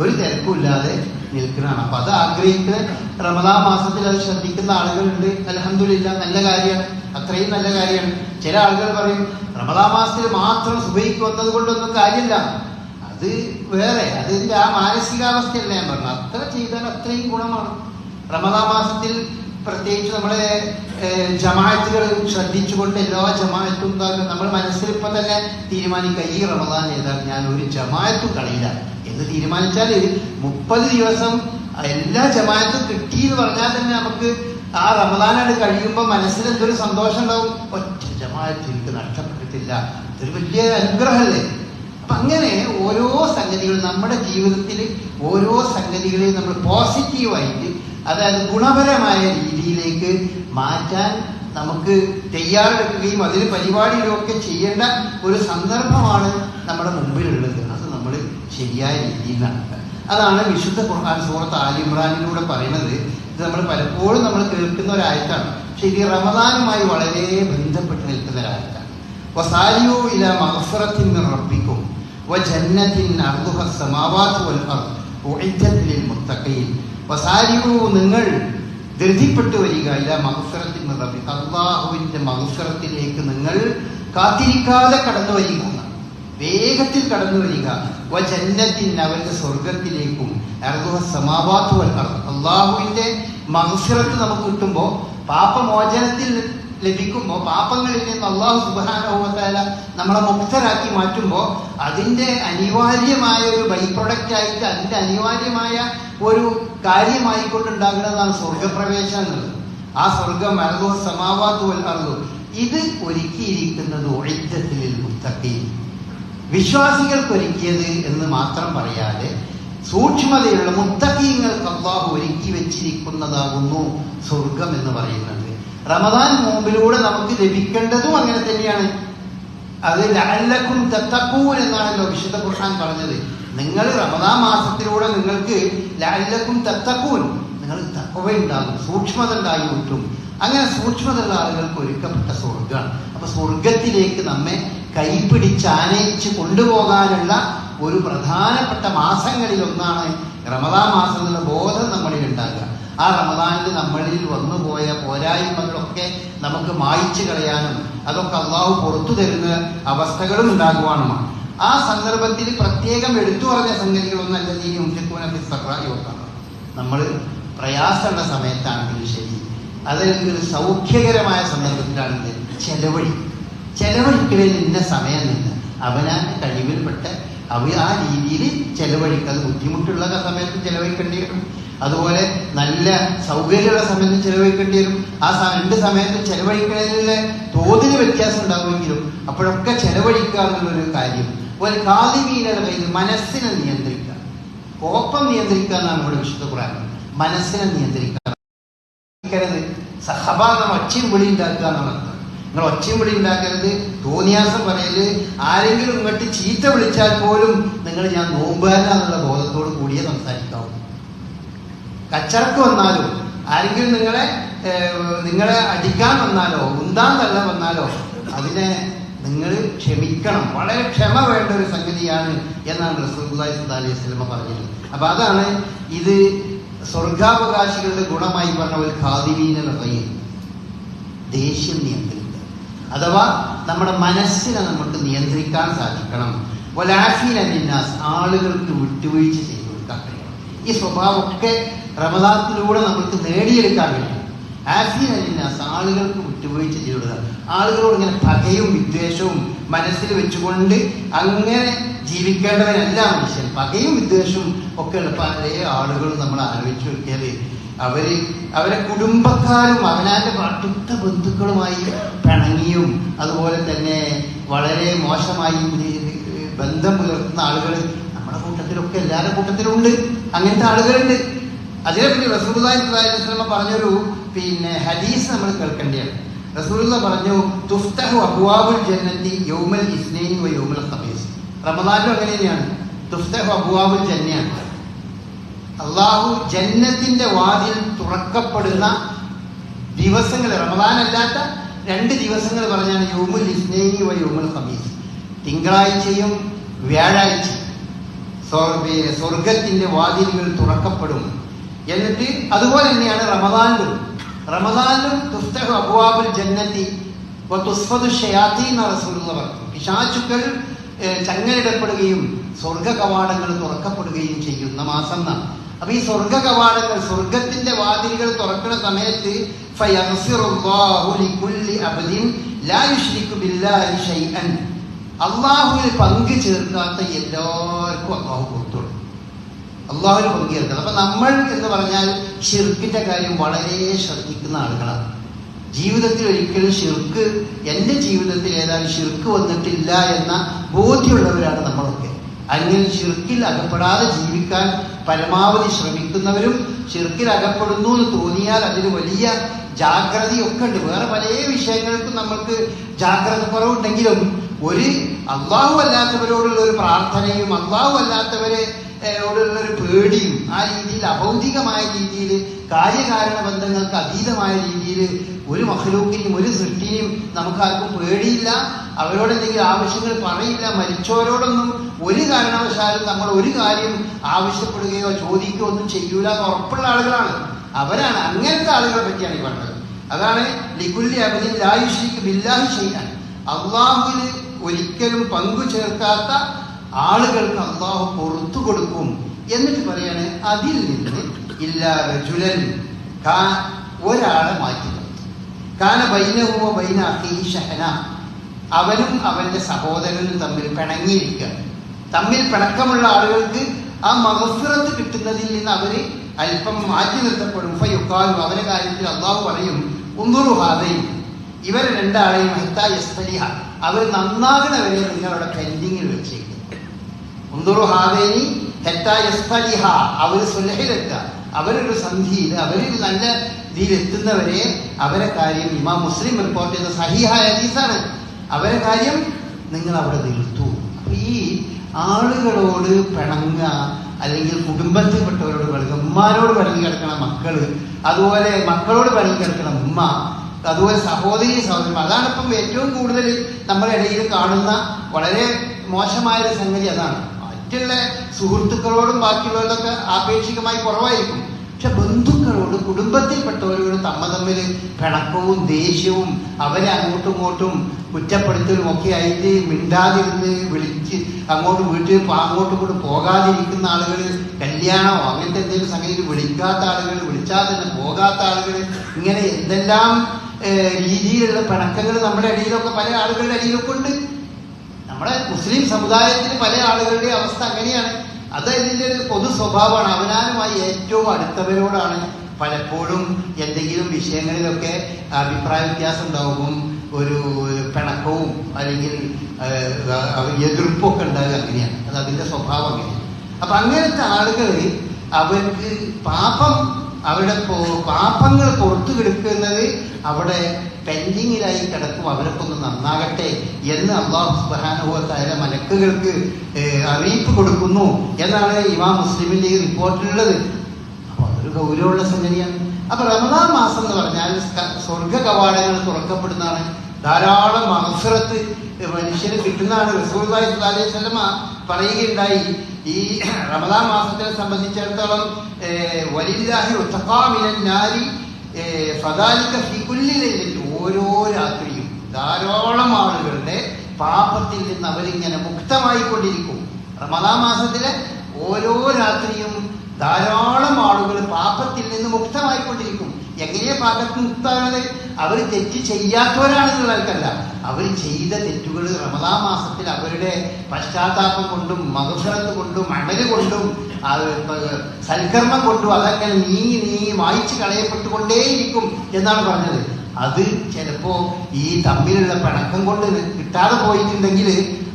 A: ഒരു തിരക്കുമില്ലാതെ നിൽക്കുന്നതാണ്. അപ്പൊ അത് ആഗ്രഹിക്കുന്ന റമദാ മാസത്തിൽ അത് ശ്രദ്ധിക്കുന്ന ആളുകളുണ്ട്. അലഹമില്ല നല്ല കാര്യമാണ്. അത്രയും നല്ല കാര്യമാണ്. ചില ആളുകൾ പറയും റമദാ മാസത്തിൽ മാത്രം സുബൈക്ക് വന്നത് കൊണ്ടൊന്നും കാര്യമില്ല. അത് വേറെ. അതിന്റെ ആ മാനസികാവസ്ഥയല്ല ഞാൻ പറഞ്ഞു അത്ര ചെയ്താൽ അത്രയും ഗുണമാണ്. റമദാ മാസത്തിൽ പ്രത്യേകിച്ച് നമ്മളെ ജമാഅത്തുകൾ ശ്രദ്ധിച്ചുകൊണ്ട് എല്ലാ ജമാഅത്തും നമ്മൾ മനസ്സിൽ ഇപ്പൊ തന്നെ തീരുമാനിക്കുക. ഈ റമദാൻ ചെയ്താൽ ഞാൻ ഒരു ജമാഅത്തും കളയില്ല. എന്ന് തീരുമാനിച്ചാൽ മുപ്പത് ദിവസം എല്ലാ ജമാഅത്തും കിട്ടി എന്ന് പറഞ്ഞാൽ തന്നെ നമുക്ക് ആ റമദാനാണ് കഴിയുമ്പോൾ മനസ്സിൽ എന്തൊരു സന്തോഷം ഉണ്ടാവും? ഒറ്റ ജമാഅത്ത് എനിക്ക് നഷ്ടപ്പെട്ടിട്ടില്ല. ഇതൊരു വലിയ അനുഗ്രഹമല്ലേ? അപ്പൊ അങ്ങനെ ഓരോ സംഗതികളും നമ്മുടെ ജീവിതത്തിൽ ഓരോ സംഗതികളെയും നമ്മൾ പോസിറ്റീവായിട്ട് അതായത് ഗുണപരമായ രീതിയിലേക്ക് മാറ്റാൻ നമുക്ക് തയ്യാറെടുക്കുകയും അതിന് പരിപാടികളൊക്കെ ചെയ്യേണ്ട ഒരു സന്ദർഭമാണ് നമ്മുടെ മുമ്പിലുള്ളത്. അത് നമ്മൾ ശരിയായ രീതിയിൽ നടക്കുക അതാണ് വിശുദ്ധ ഖുർആൻ സൂറത്ത് ആലിമ്രാനിലൂടെ പറയുന്നത്. ഇത് നമ്മൾ പലപ്പോഴും നമ്മൾ കേൾക്കുന്ന ഒരായത്താണ് പക്ഷെ ഇത് റമദാനുമായി വളരെ ബന്ധപ്പെട്ട് നിൽക്കുന്ന ഒരായത്താണ് വസാലിയോ ഇല മഹഫറത്തിന്റെ റബ്ബി. وجنة عرضها السماوات والأرض أعدت للمتقين وسارعوا നിങ്ങൾ ധൃതിപ്പെട്ടു വരിക ഇല മഹഫറത്തിൽ റബ്ബി അള്ളാഹുവിന്റെ മഹഫറത്തിലേക്ക് നിങ്ങൾ കാത്തിരിക്കാതെ കടന്നു വരിക എന്നാണ്. വേഗത്തിൽ കടന്നു വരിക വജന്നത്തിൻ അവന്റെ സ്വർഗത്തിലേക്കും അർദുഹ സമാവാത്തു വൽ അർദ്. അള്ളാഹുവിന്റെ മഹഫിറത്ത് നമുക്ക് കിട്ടുമ്പോ പാപമോചനത്തിൽ ലഭിക്കുമ്പോൾ പാപങ്ങളിൽ നിന്ന് അള്ളാഹു സുബാനോഹത്താല നമ്മളെ മുക്തരാക്കി മാറ്റുമ്പോൾ അതിന്റെ അനിവാര്യമായ ഒരു ബൈ പ്രൊഡക്റ്റ് ആയിട്ട് അതിന്റെ അനിവാര്യമായ ഒരു കാര്യമായിക്കൊണ്ടുണ്ടാകുന്നതാണ് സ്വർഗപ്രവേശനം എന്നുള്ളത് ആ സ്വർഗം അർദു സമാവാത്തു അർദു. ഇത് ഒരുക്കിയിരിക്കുന്നത് ഒഴിത്തത്തിൽ വിശ്വാസികൾക്ക് ഒരുക്കിയത് എന്ന് മാത്രം പറയാതെ സൂക്ഷ്മതയുള്ള മുത്തക്കീങ്ങൾക്ക് അള്ളാഹു ഒരുക്കി വെച്ചിരിക്കുന്നതാകുന്നു സ്വർഗം എന്ന് പറയുന്നത്. റമദാൻ നോമ്പിലൂടെ നമുക്ക് ലഭിക്കേണ്ടതും അങ്ങനെ തന്നെയാണ്. അത് ലഅല്ലക്കും തത്തക്കൂൻ എന്നാണല്ലോ വിശുദ്ധ ഖുർആൻ പറഞ്ഞത്. നിങ്ങൾ റമദാൻ മാസത്തിലൂടെ നിങ്ങൾക്ക് ലഅല്ലക്കും തത്തക്കൂൻ നിങ്ങൾ തക്കവ ഉണ്ടാകും സൂക്ഷ്മത ഉണ്ടായി കിട്ടും അങ്ങനെ സൂക്ഷ്മതയുള്ള ആളുകൾക്ക് ഒരുക്കപ്പെട്ട സ്വർഗമാണ് അപ്പൊ സ്വർഗത്തിലേക്ക് നമ്മെ കൈപിടിച്ച് ആനയിച്ച് കൊണ്ടുപോകാനുള്ള ഒരു പ്രധാനപ്പെട്ട മാസങ്ങളിൽ ഒന്നാണ് റമദാൻ മാസം എന്നുള്ള ബോധം നമ്മളിൽ ഉണ്ടാകുക ആ റമദാനിൽ നമ്മളിൽ വന്നുപോയ പോരായ്മകളൊക്കെ നമുക്ക് മായിച്ചു കളയാനും അതൊക്കെ അള്ളാഹു പുറത്തു തരുന്ന അവസ്ഥകളും ഉണ്ടാകുവാനുമാണ്. ആ സന്ദർഭത്തിൽ പ്രത്യേകം എടുത്തു പറഞ്ഞ സംഗതികളൊന്നല്ല നീ ഉഞ്ചക്കൂനൊക്കെ സഹായിക്കാണ് നമ്മൾ പ്രയാസമുള്ള സമയത്താണെങ്കിലും ശരി. അതല്ലെങ്കിൽ സൗഖ്യകരമായ സന്ദർഭത്തിലാണെങ്കിൽ ചെലവഴി. ചെലവഴിക്കലിൽ ഇന്ന സമയം നിന്ന്. അവനാ കഴിവിൽപ്പെട്ട് അവ ആ രീതിയിൽ ചെലവഴിക്കുക. അത് ബുദ്ധിമുട്ടുള്ള സമയത്ത് ചെലവഴിക്കേണ്ടി വരും. അതുപോലെ നല്ല സൗകര്യമുള്ള സമയത്ത് ചെലവഴിക്കേണ്ടി വരും. ആ രണ്ട് സമയത്ത് ചെലവഴിക്കുന്നതിലെ തോതിന് വ്യത്യാസം ഉണ്ടാവുമെങ്കിലും അപ്പോഴൊക്കെ ചെലവഴിക്കുക എന്നുള്ളൊരു കാര്യം. അതുപോലെ കയ്യിൽ മനസ്സിനെ നിയന്ത്രിക്കുക. കോപ്പം നിയന്ത്രിക്കുക എന്നാണ് ഇവിടെ വിശുദ്ധ ഖുർആൻ. മനസ്സിനെ നിയന്ത്രിക്കുക. സഹഭാഗം ഒച്ചയും വിളി ഉണ്ടാക്കുക എന്നാണ് അർത്ഥം. നിങ്ങൾ ഒച്ചയും വിളി ഉണ്ടാക്കരുത്. തോന്നിയാസം പറയൽ ആരെങ്കിലും ഇങ്ങോട്ട് ചീത്ത വിളിച്ചാൽ പോലും നിങ്ങൾ ഞാൻ നോമ്പുകാരനാന്നുള്ള ബോധത്തോട് കൂടിയേ സംസാരിക്കാവൂ. കച്ചറക്ക് വന്നാലും ആരെങ്കിലും നിങ്ങളെ നിങ്ങളെ അടിക്കാൻ വന്നാലോ ഉന്താൻ തള്ള വന്നാലോ അതിനെ നിങ്ങൾ ക്ഷമിക്കണം. വളരെ ക്ഷമ വേണ്ട ഒരു സംഗതിയാണ് എന്നാണ് റസൂലുള്ളാഹി സ്വല്ലല്ലാഹി അലൈഹി പറഞ്ഞത്. അപ്പൊ അതാണ് ഇത് സ്വർഗാവകാശികളുടെ ഗുണമായി പറഞ്ഞ ഒരു ഖാദിമീന കയ്യിൽ ദേഷ്യം നിയന്ത്രിക്കുക. അഥവാ നമ്മുടെ മനസ്സിനെ നമുക്ക് നിയന്ത്രിക്കാൻ സാധിക്കണം. ഒലാഫീൻ അനിന്നാസ് ആളുകൾക്ക് വിട്ടുവീഴ്ച ചെയ്തു കൊടുക്കാൻ ഈ സ്വഭാവമൊക്കെ റമദാത്തിലൂടെ നമ്മൾക്ക് നേടിയെടുക്കാൻ കഴിയും അനിന്നാസ് ആളുകൾക്ക് വിട്ടുവീഴ്ച ചെയ്തു കൊടുക്കുക. ആളുകളോട് ഇങ്ങനെ പകയും വിദ്വേഷവും മനസ്സിൽ വെച്ചുകൊണ്ട് അങ്ങനെ ജീവിക്കേണ്ടവരല്ല മനുഷ്യൻ. പകയും വിദ്വേഷവും ഒക്കെ ഉള്ള പല ആളുകളും നമ്മൾ ആലോചിച്ച് നോക്കിയാൽ അവർ അവരെ കുടുംബക്കാരും അവനാന്റെ അടുത്ത ബന്ധുക്കളുമായി പിണങ്ങിയും അതുപോലെ തന്നെ വളരെ മോശമായി ബന്ധം പുലർത്തുന്ന ആളുകൾ നമ്മുടെ കൂട്ടത്തിലൊക്കെ എല്ലാവരുടെ കൂട്ടത്തിലുണ്ട്. അങ്ങനത്തെ ആളുകളുണ്ട്. അതിനെപ്പറ്റി റസൂലുള്ളാഹിസ്ലാമ പറഞ്ഞൊരു പിന്നെ ഹദീസ് നമ്മൾ കേൾക്കേണ്ടതാണ് റസൂലുള്ള പറഞ്ഞു തുഫ്തഹു അബുവാബുൽ ജന്നത്തി യൗമൽ ഇസ്നൈൻ വ യൗമൽ ഖമീസ് റമദാനിലും അങ്ങനെ തന്നെയാണ്. തുഫ്തഹു അബുവാബുൽ ജന്നയാണ്. അള്ളാഹു ജന്നത്തിന്റെ വാതിൽ തുറക്കപ്പെടുന്ന ദിവസങ്ങൾ റമദാൻ അല്ലാത്ത രണ്ട് ദിവസങ്ങൾ പറഞ്ഞാണ് യൗമുൽ ഇസ്നൈനി വ യൗമുൽ ഖമീസ് തിങ്കളാഴ്ചയും വ്യാഴാഴ്ചയും സ്വർ- സ്വർഗത്തിന്റെ വാതിലുകൾ തുറക്കപ്പെടും. എന്നിട്ട് അതുപോലെ തന്നെയാണ് റമദാനിലും. റമദാനിലും തുഫ്തഹു അബുവാബുൽ ജന്നത്തി വ തുസ്ഫദു ഷയാത്തി എന്ന റസൂലുള്ള പറഞ്ഞു. പിശാചുക്കൾ ചങ്ങലിടപ്പെടുകയും സ്വർഗ കവാടങ്ങൾ തുറക്കപ്പെടുകയും ചെയ്യുന്ന മാസം എന്നാണ് അപ്പൊ ഈ സ്വർഗ കവാടങ്ങൾ സ്വർഗത്തിന്റെ വാതിലുകൾ തുറക്കുന്ന സമയത്ത് അള്ളാഹുവിൽ പങ്കു ചേർക്കാത്ത എല്ലാവർക്കും അള്ളാഹു കൊടുത്തോളും. അള്ളാഹുവിൽ പങ്കു ചേർക്കണം അപ്പൊ നമ്മൾ എന്ന് പറഞ്ഞാൽ ഷിർക്കിന്റെ കാര്യം വളരെ ശ്രദ്ധിക്കുന്ന ആളുകളാണ്. ജീവിതത്തിൽ ഒരിക്കലും ഷിർക്ക് എന്റെ ജീവിതത്തിൽ ഏതായാലും ഷിർക്ക് വന്നിട്ടില്ല എന്ന ബോധ്യമുള്ളവരാണ് നമ്മളൊക്കെ. അങ്ങനെ ഷിർക്കിൽ അകപ്പെടാതെ ജീവിക്കാൻ പരമാവധി ശ്രമിക്കുന്നവരും ഷിർക്കിൽ അകപ്പെടുന്നു എന്ന് തോന്നിയാൽ അതിന് വലിയ ജാഗ്രതയൊക്കെ ഉണ്ട്. വേറെ പല വിഷയങ്ങൾക്കും നമുക്ക് ജാഗ്രത കുറവുണ്ടെങ്കിലും ഒരു അള്ളാഹു അല്ലാത്തവരോടുള്ള ഒരു പ്രാർത്ഥനയും അള്ളാഹു അല്ലാത്തവരെ ഓടുള്ള ഒരു പേടിയും. ആ രീതിയിൽ അഭൗതികമായ രീതിയിൽ കാര്യകാരണ ബന്ധങ്ങൾക്ക് അതീതമായ രീതിയിൽ ഒരു മഹ്ലൂക്കിനെയും ഒരു സൃഷ്ടിനെയും നമുക്കാർക്കും പേടിയില്ല. അവരോട് എന്തെങ്കിലും ആവശ്യങ്ങൾ പറയില്ല. മരിച്ചവരോടൊന്നും ഒരു കാരണവശാലും നമ്മൾ ഒരു കാര്യം ആവശ്യപ്പെടുകയോ ചോദിക്കുകയോ ഒന്നും ചെയ്യൂല ഉറപ്പുള്ള ആളുകളാണ്. അവരാണ് അങ്ങനത്തെ ആളുകളെ പറ്റിയാണ് ഈ പറഞ്ഞത്. അതാണ് ലിഗുല്ലി അബദിൻ ലായുഷിക്ക് ബില്ലാഹി ചെയ്യാൻ അള്ളാഹുവിന് ഒരിക്കലും പങ്കു ചേർക്കാത്ത ആളുകൾക്ക് അള്ളാഹു പുറത്തു കൊടുക്കും എന്നിട്ട് പറയാണ് അതിൽ നിന്ന് ഇല്ലാതെ റജുലൻ കാ- ഒരാളെ മാറ്റി കാന ബൈനവും ബൈന അഖീ ഷഹന. അവനും അവന്റെ സഹോദരനും തമ്മിൽ പിണങ്ങിയിരിക്കുക. തമ്മിൽ പിണക്കമുള്ള ആളുകൾക്ക് ആ മഹഫിറത്ത് കിട്ടുന്നതിൽ നിന്ന് അവർ അല്പം മാറ്റി നിർത്തപ്പെടും. ഫയുക്കാലും അവരെ കാര്യത്തിൽ അള്ളാഹു പറയും ഉന്തുറു ഹാദയും ഇവർ രണ്ടാളെയും ഹത്താ യസ്തലിഹ. അവർ നന്നാകണവരെ നിങ്ങളുടെ പെൻഡിങ്ങിൽ വെച്ചേക്കും. ഉന്തുറു ഹാവേനി ഹെത്താ യസ്തലിഹ അവർ സുലഹിലെത്തുക അവരൊരു സന്ധിയിൽ അവരൊരു നല്ല രീതിയിൽ എത്തുന്നവരെ അവരെ കാര്യം ഇമാം മുസ്ലിം റിപ്പോർട്ട് ചെയ്ത സഹിഹായ ഹദീസാണ്. അവരെ കാര്യം നിങ്ങൾ അവിടെ നിർത്തു. അപ്പൊ ഈ ആളുകളോട് പിണങ്ങ അല്ലെങ്കിൽ കുടുംബത്തിൽപ്പെട്ടവരോട് പിണങ്ങുക ഉമ്മാരോട് പിണങ്ങി കിടക്കണ മക്കൾ അതുപോലെ മക്കളോട് പിണങ്ങി കിടക്കണ ഉമ്മ അതുപോലെ സഹോദരി സഹോദരൻ അതാണ് ഇപ്പം ഏറ്റവും കൂടുതൽ നമ്മുടെ ഇടയിൽ കാണുന്ന വളരെ മോശമായ ഒരു സംഗതി അതാണ്. മറ്റുള്ള സുഹൃത്തുക്കളോടും ബാക്കിയുള്ളവരോടൊക്കെ ആപേക്ഷികമായി കുറവായിരിക്കും. പക്ഷെ ബന്ധുക്കളോട് കുടുംബത്തിൽപ്പെട്ടവരോട് തമ്മ തമ്മിൽ പിണക്കവും ദേഷ്യവും അവരെ അങ്ങോട്ടും ഇങ്ങോട്ടും കുറ്റപ്പെടുത്തലും ഒക്കെ ആയിട്ട് മിണ്ടാതിരുന്ന് വിളിച്ച് അങ്ങോട്ട് വീട്ടിൽ അങ്ങോട്ടും ഇങ്ങോട്ട് പോകാതിരിക്കുന്ന ആളുകൾ കല്യാണമോ അങ്ങനത്തെ എന്തെങ്കിലും സംഗതി വിളിക്കാത്ത ആളുകൾ വിളിച്ചാൽ തന്നെ പോകാത്ത ആളുകൾ ഇങ്ങനെ എന്തെല്ലാം രീതിയിലുള്ള പിണക്കങ്ങൾ നമ്മുടെ ഇടയിലൊക്കെ പല ആളുകളുടെ ഇടയിലൊക്കെ ഉണ്ട്. നമ്മുടെ മുസ്ലിം സമുദായത്തിന് പല ആളുകളുടെ അവസ്ഥ അങ്ങനെയാണ്. അത് ഇതിന്റെ ഒരു പൊതു സ്വഭാവമാണ്. അവനാനുമായി ഏറ്റവും അടുത്തവരോടാണ് പലപ്പോഴും എന്തെങ്കിലും വിഷയങ്ങളിലൊക്കെ അഭിപ്രായ വ്യത്യാസം ഉണ്ടാവും ഒരു പിണക്കവും അല്ലെങ്കിൽ എതിർപ്പൊക്കെ ഉണ്ടാകുക അങ്ങനെയാണ്. അത് അതിന്റെ സ്വഭാവം അങ്ങനെയാണ്. അപ്പൊ അങ്ങനത്തെ ആളുകൾ അവർക്ക് പാപം അവരുടെ പാപങ്ങൾ പുറത്തു കിടക്കുന്നത് അവിടെ പെൻഡിങ്ങിലായി കിടക്കും. അവരൊക്കെ ഒന്ന് നന്നാകട്ടെ എന്ന് അള്ളാഹു സുബാനുഭവത്തായ മലക്കുകൾക്ക് അറിയിപ്പ് കൊടുക്കുന്നു എന്നാണ് ഇമാം മുസ്ലിമിന്റെ ഈ റിപ്പോർട്ടിലുള്ളത്. അപ്പൊ അതൊരു ഗൗരവമുള്ള സംഗതിയാണ്. അപ്പൊ റമദാൻ മാസം എന്ന് പറഞ്ഞാൽ സ്വർഗ കവാടങ്ങൾ തുറക്കപ്പെടുന്നതാണ്. ധാരാളം അവസരത്ത് മനുഷ്യന് കിട്ടുന്നതാണ്. റസൂൽ അലൈഹി പറയുകയുണ്ടായി. ഈ റമദാൻ മാസത്തെ സംബന്ധിച്ചിടത്തോളം വലില്ലാഹി ഉത്തഖാമിനൻ നാരി ഫദാലിക ഫി കുല്ലി ലൈലത്തിൻ. ഓരോ രാത്രിയും ധാരാളം ആളുകളുടെ പാപത്തിൽ നിന്ന് അവരിങ്ങനെ മുക്തമായിക്കൊണ്ടിരിക്കും. റമദാൻ മാസത്തിലെ ഓരോ രാത്രിയും ധാരാളം ആളുകൾ പാപത്തിൽ നിന്ന് മുക്തമായിക്കൊണ്ടിരിക്കും. എങ്ങനെയാ പാപത്തിൽ മുക്തമാകുന്നത്? അവർ തെറ്റ് ചെയ്യാത്തവരാണെന്നുള്ള ആൾക്കല്ല അവർ ചെയ്ത തെറ്റുകൾ റമദാ മാസത്തിൽ അവരുടെ പശ്ചാത്താപം കൊണ്ടും മകഫറത്ത് കൊണ്ടും അമൽ കൊണ്ടും സൽക്കർമ്മം കൊണ്ടും അതങ്ങനെ നീങ്ങി നീങ്ങി വായിച്ച് കളയപ്പെട്ടുകൊണ്ടേയിരിക്കും എന്നാണ് പറഞ്ഞത്. അത് ചിലപ്പോ ഈ തമ്മിലുള്ള പിണക്കം കൊണ്ട് കിട്ടാതെ പോയിട്ടുണ്ടെങ്കിൽ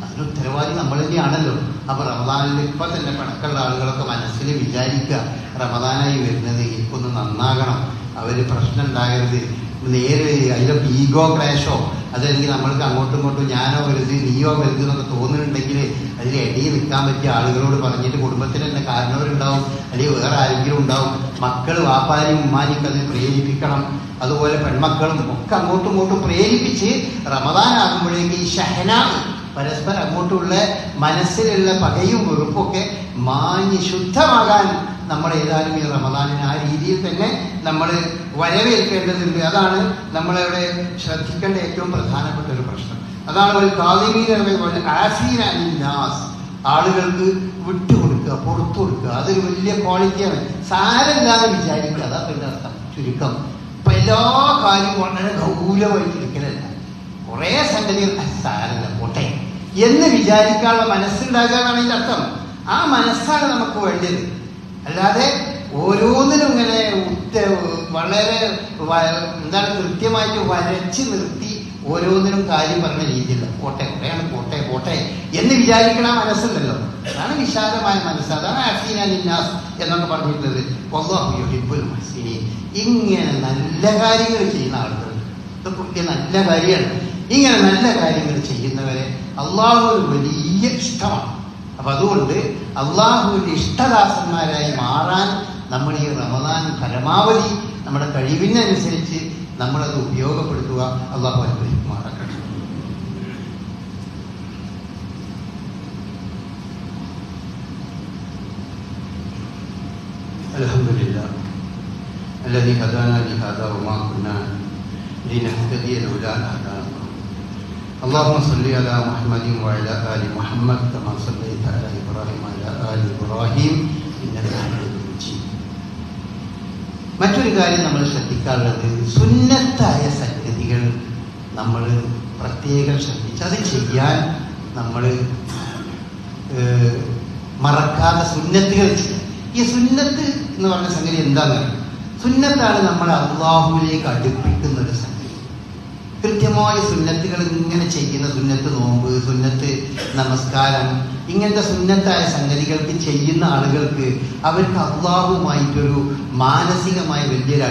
A: അതിന് ഉത്തരവാദി നമ്മൾ തന്നെയാണല്ലോ. അപ്പൊ റമദാനിൽ ഇപ്പൊ തന്നെ പിണക്കമുള്ള ആളുകളൊക്കെ മനസ്സിൽ വിചാരിക്കുക റമദാനായി വരുന്നത് എനിക്കൊന്ന് നന്നാകണം. അവർ പ്രശ്നം ഉണ്ടാകരുത്. നേരെ അതിലൊക്കെ ഈഗോ ക്ലാഷോ അതല്ലെങ്കിൽ നമ്മൾക്ക് അങ്ങോട്ടും ഇങ്ങോട്ടും ഞാനോ വലുത് നീയോ വലുത് എന്നൊക്കെ തോന്നുന്നുണ്ടെങ്കിൽ അതിൽ ഇടയിൽ നിൽക്കാൻ പറ്റിയ ആളുകളോട് പറഞ്ഞിട്ട് കുടുംബത്തിന് തന്നെ കാരണവരുണ്ടാവും. അല്ലെങ്കിൽ വേറെ ആരെങ്കിലും ഉണ്ടാവും. മക്കൾ വാപ്പാരെയും ഉമ്മാനിക്ക് അത് പ്രേരിപ്പിക്കണം. അതുപോലെ പെൺമക്കളും ഒക്കെ അങ്ങോട്ടും ഇങ്ങോട്ടും പ്രേരിപ്പിച്ച് റമദാനാകുമ്പോഴേക്ക് ഈ ഷഹന പരസ്പരം അങ്ങോട്ടുള്ള മനസ്സിലുള്ള പകയും വെറുപ്പൊക്കെ മാഞ്ഞ് ശുദ്ധമാകാൻ നമ്മൾ ഏതായാലും ഈ റമദാനിനെ ആ രീതിയിൽ തന്നെ നമ്മൾ വരവേൽക്കേണ്ടതുണ്ട്. അതാണ് നമ്മളിവിടെ ശ്രദ്ധിക്കേണ്ട ഏറ്റവും പ്രധാനപ്പെട്ട ഒരു പ്രശ്നം. അതാണ് ഒരു ആഫീനാസ് ആളുകൾക്ക് വിട്ടുകൊടുക്കുക പുറത്തു കൊടുക്കുക അതൊരു വലിയ ക്വാളിറ്റിയാണ്. സാരമില്ലാതെ വിചാരിക്കുക. അതാ പിന്നെ അർത്ഥം. ചുരുക്കം. ഇപ്പൊ എല്ലാ കാര്യവും വളരെ ഗൗരവമായിട്ട് ഇരിക്കലല്ല. കുറേ സംഗതികൾ "ആ, സാരമില്ല പോട്ടെ. എന്ന് വിചാരിക്കാനുള്ള മനസ്സുണ്ടാകാനാണ് എന്നാണ് അർത്ഥം. ആ മനസ്സാണ് നമുക്ക് വേണ്ടത്. അല്ലാതെ ഓരോന്നിനും ഇങ്ങനെ വളരെ എന്താണ് കൃത്യമായിട്ട് വരച്ച് നിർത്തി ഓരോന്നിനും കാര്യം പറഞ്ഞ രീതിയില്ല. കോട്ടെ കോട്ടയാണ് കോട്ടെ കോട്ടെ എന്ന് വിചാരിക്കണ മനസ്സുണ്ടല്ലോ. അതാണ് വിശാലമായ മനസ്സ്. അതാണ് നിന്നാസ് എന്നൊക്കെ പറഞ്ഞിട്ടുള്ളത്. വല്ലാഹു യുഹിബ്ബുൽ മുഹ്സിനീൻ. ഇങ്ങനെ നല്ല കാര്യങ്ങൾ ചെയ്യുന്ന ആളുകൾ. ഇതൊക്കെ നല്ല കാര്യമാണ്. ഇങ്ങനെ നല്ല കാര്യങ്ങൾ ചെയ്യുന്നവരെ അള്ളാഹു വലിയ ഇഷ്ടമാണ്. അപ്പൊ അതുകൊണ്ട് അള്ളാഹുവിന്റെ ഇഷ്ടദാസന്മാരായി മാറാൻ നമ്മൾ ഈ റമദാൻ പരമാവധി നമ്മുടെ കഴിവിനനുസരിച്ച് നമ്മളത് ഉപയോഗപ്പെടുത്തുക അള്ളാഹു അനുഗ്രഹിക്കുമാറാക്കട്ടെ الحمد لله الذي هدانا لهذا وما كنا لنهتدي لولا ان هدانا الله اللهم صل على محمد وعلى ال محمد كما صليت على ابراهيم وعلى ال ابراهيم انك حميد مجيد മറ്റൊരു കാര്യം നമ്മൾ ശ്രദ്ധിക്കാറുള്ളത് സുന്നത്തായ സംഗതികൾ നമ്മൾ പ്രത്യേകം ശ്രദ്ധിച്ച് അത് ചെയ്യാൻ നമ്മൾ മറക്കാതെ സുന്നത്തുകൾ ചെയ്യും ഈ സുന്നത്ത് എന്ന് പറഞ്ഞ സംഗതി എന്താണ് സുന്നത്താണ് നമ്മൾ അള്ളാഹുവിലേക്ക് അടുപ്പിക്കുന്ന ഒരു സംഗതി കൃത്യമായ സുന്നത്തുകൾ ഇങ്ങനെ ചെയ്യുന്ന സുന്നത്ത് നോമ്പ് സുന്നത്ത് നമസ്കാരം ഇങ്ങനത്തെ സുന്നത്തായ സംഗതികൾക്ക് ചെയ്യുന്ന ആളുകൾക്ക് അവർക്ക് അള്ളാഹുമായിട്ടൊരു മാനസികമായ വലിയൊരു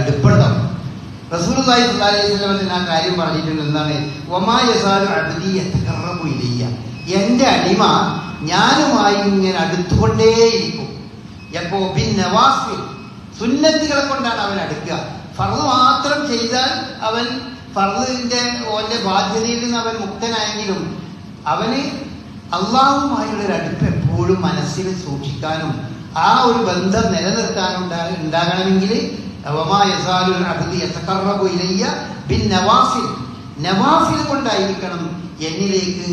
A: അലൈഹി വസല്ലം ആ കാര്യം പറഞ്ഞിട്ടുണ്ട്. എന്താണ്? വമാ യസാലു അബ്ദി യതഖറബു എന്റെ അടിമ ഞാനുമായി ഇങ്ങനെ അടുത്തുകൊണ്ടേയിരിക്കും. എപ്പോ? ബിൻ നവാസിൽ. സുന്നത്തുകളെ കൊണ്ടാണ് അവൻ അടുക്കുക. ഫർദ് മാത്രം ചെയ്താൽ അവൻ ഫർദിന്റെ ഓന്റെ ബാധ്യതയിൽ നിന്ന് അവൻ മുക്തനായെങ്കിലും അവന് അള്ളാഹുമായുള്ള ഒരു അടുപ്പ് എപ്പോഴും മനസ്സിൽ സൂക്ഷിക്കാനും ആ ഒരു ബന്ധം നിലനിർത്താനും ഉണ്ടാ- ഉണ്ടാകണമെങ്കിൽ നവാഫിൽ കൊണ്ടായിരിക്കണം എന്നിലേക്ക്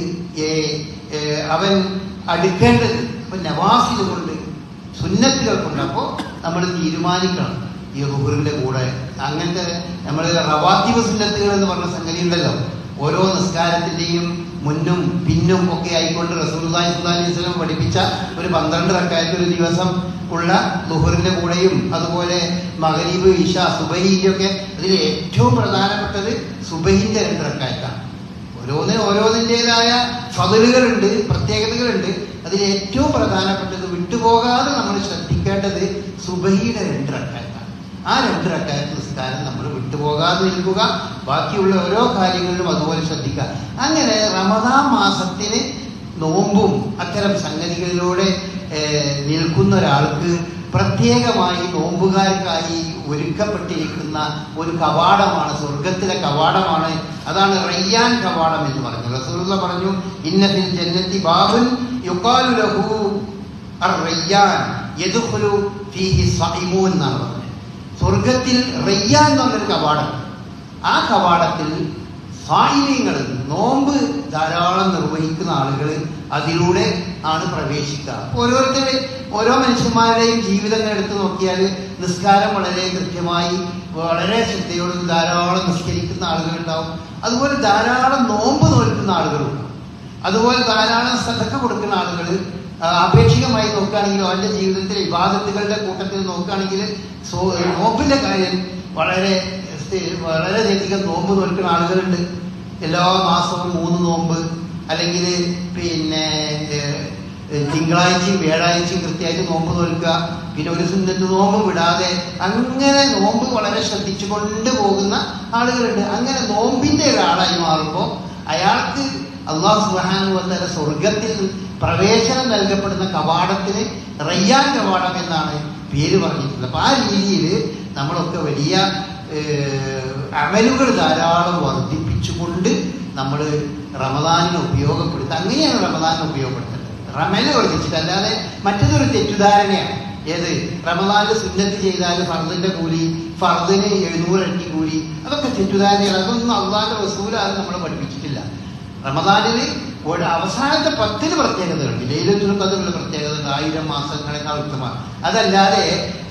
A: അവൻ അടുക്കേണ്ടത്. അപ്പൊ നവാഫിൽ കൊണ്ട് സുന്നത്തുകൾ കൊണ്ട് അപ്പോൾ നമ്മൾ തീരുമാനിക്കണം. ഈ റുഹറിന്റെ കൂടെ. അങ്ങനത്തെ നമ്മൾ റവാത്തിബ് സുന്നത്തുകൾ എന്ന് പറഞ്ഞ സംഗതി ഉണ്ടല്ലോ ഓരോ നിസ്കാരത്തിന്റെയും മുന്നും പിന്നും ഒക്കെ ആയിക്കൊണ്ട് സ്വല്ലല്ലാഹി അലൈഹി പഠിപ്പിച്ച ഒരു പന്ത്രണ്ട് റക്കായത്ത് ഒരു ദിവസം ഉള്ള ലുഹറിന്റെ കൂടെയും അതുപോലെ മഹരീബ് ഇഷ സുബഹിന്റെ ഒക്കെ അതിൽ ഏറ്റവും പ്രധാനപ്പെട്ടത് സുബഹിന്റെ രണ്ട് റക്കായത്താണ്. ഓരോന്നിന് ഓരോന്നിന്റെതായ ഫതിലുകളുണ്ട് പ്രത്യേകതകളുണ്ട്. അതിൽ ഏറ്റവും പ്രധാനപ്പെട്ടത് വിട്ടുപോകാതെ നമ്മൾ ശ്രദ്ധിക്കേണ്ടത് സുബഹിയുടെ രണ്ട് റക്കായത്താണ്. ആ രണ്ട് റക്കായത്ത് നിസ്കാരം നമ്മൾ വിട്ടുപോകാതെ നിൽക്കുക ബാക്കിയുള്ള ഓരോ കാര്യങ്ങളിലും അതുപോലെ ശ്രദ്ധിക്കുക. അങ്ങനെ റമദാൻ മാസത്തിന് നോമ്പും അത്തരം സംഗതികളിലൂടെ നിൽക്കുന്ന ഒരാൾക്ക് പ്രത്യേകമായി നോമ്പുകാർക്കായി ഒരുക്കപ്പെട്ടിരിക്കുന്ന ഒരു കവാടമാണ് സ്വർഗത്തിലെ കവാടമാണ്. അതാണ് റയ്യാൻ കവാടം എന്ന് പറഞ്ഞു റസൂലുള്ള പറഞ്ഞു ഇന്നത്തിൽ ജന്നത്തി ബാബുൻ യുക്കാലു ലഹു സ്വൈമൂൻ എന്നാണ് പറഞ്ഞത്. സ്വർഗത്തിൽ റയ്യാൻ എന്ന് പറഞ്ഞൊരു കവാടം. ആ കവാടത്തിൽ സായിന്യങ്ങൾ നോമ്പ് ധാരാളം നിർവഹിക്കുന്ന ആളുകൾ അതിലൂടെ ആണ് പ്രവേശിക്കുക. ഓരോരുത്തരെ ഓരോ മനുഷ്യന്മാരുടെയും ജീവിതങ്ങൾ എടുത്തു നോക്കിയാൽ നിസ്കാരം വളരെ കൃത്യമായി വളരെ ശ്രദ്ധയോടെ ധാരാളം നിസ്കരിക്കുന്ന ആളുകളുണ്ടാവും. അതുപോലെ ധാരാളം നോമ്പ് നോൽക്കുന്ന ആളുകളുണ്ടാവും അതുപോലെ ധാരാളം ശ്രദ്ധ കൊടുക്കുന്ന ആളുകൾ ആപേക്ഷികമായി നോക്കുകയാണെങ്കിൽ അവന്റെ ജീവിതത്തിലെ വിവാദത്തുകളുടെ കൂട്ടത്തിൽ നോക്കുകയാണെങ്കിൽ നോമ്പിന്റെ കാര്യം വളരെ വളരെയധികം നോമ്പ് നോൽക്കുന്ന ആളുകളുണ്ട്. എല്ലാ മാസവും മൂന്ന് നോമ്പ് അല്ലെങ്കിൽ പിന്നെ തിങ്കളാഴ്ചയും വ്യാഴാഴ്ചയും കൃത്യമായിട്ട് നോമ്പ് നോൽക്കുക പിന്നെ ഒരു സുന്നത്ത് നോമ്പ് വിടാതെ അങ്ങനെ നോമ്പ് വളരെ ശ്രദ്ധിച്ചു കൊണ്ടുപോകുന്ന ആളുകളുണ്ട്. അങ്ങനെ നോമ്പിന്റെ ഒരാളായി മാറുമ്പോൾ അയാൾക്ക് അള്ളാഹു സുബാനുവത്തല സ്വർഗത്തിൽ പ്രവേശനം നൽകപ്പെടുന്ന കവാടത്തിന് റയ്യാൻ കവാടം എന്നാണ് പേര് പറഞ്ഞിട്ടുള്ളത്. അപ്പൊ ആ രീതിയിൽ നമ്മളൊക്കെ വലിയ അമലുകൾ ധാരാളം വർദ്ധിപ്പിച്ചുകൊണ്ട് നമ്മൾ റമദാനിനെ ഉപയോഗപ്പെടുത്തുക അങ്ങനെയാണ് റമദാനിനെ ഉപയോഗപ്പെടുത്തേണ്ടത്. റമൽ വർദ്ധിച്ചിട്ട് അല്ലാതെ മറ്റൊരു തെറ്റിദ്ധാരണയാണ്. ഏത്? റമദാനിൽ സുന്നത്ത് ചെയ്താൽ ഫർദിന്റെ കൂലി ഫർദിന് എഴുന്നൂറട്ടി കൂലി അതൊക്കെ തെറ്റിദ്ധാരണയാണ്. അതൊന്നും അള്ളാന്റെ റസൂലാണ് നമ്മളെ പഠിപ്പിച്ചിട്ടില്ല. റമദാനിൽ ഒരു അവസാനത്തെ പത്തിന് പ്രത്യേകതകൾ ലൈലത്തുൽ ഖദറിന്റെ പ്രത്യേകത ഉണ്ട്. ആയിരം മാസങ്ങളെക്കാൾ ഉത്തമമാണ്. അതല്ലാതെ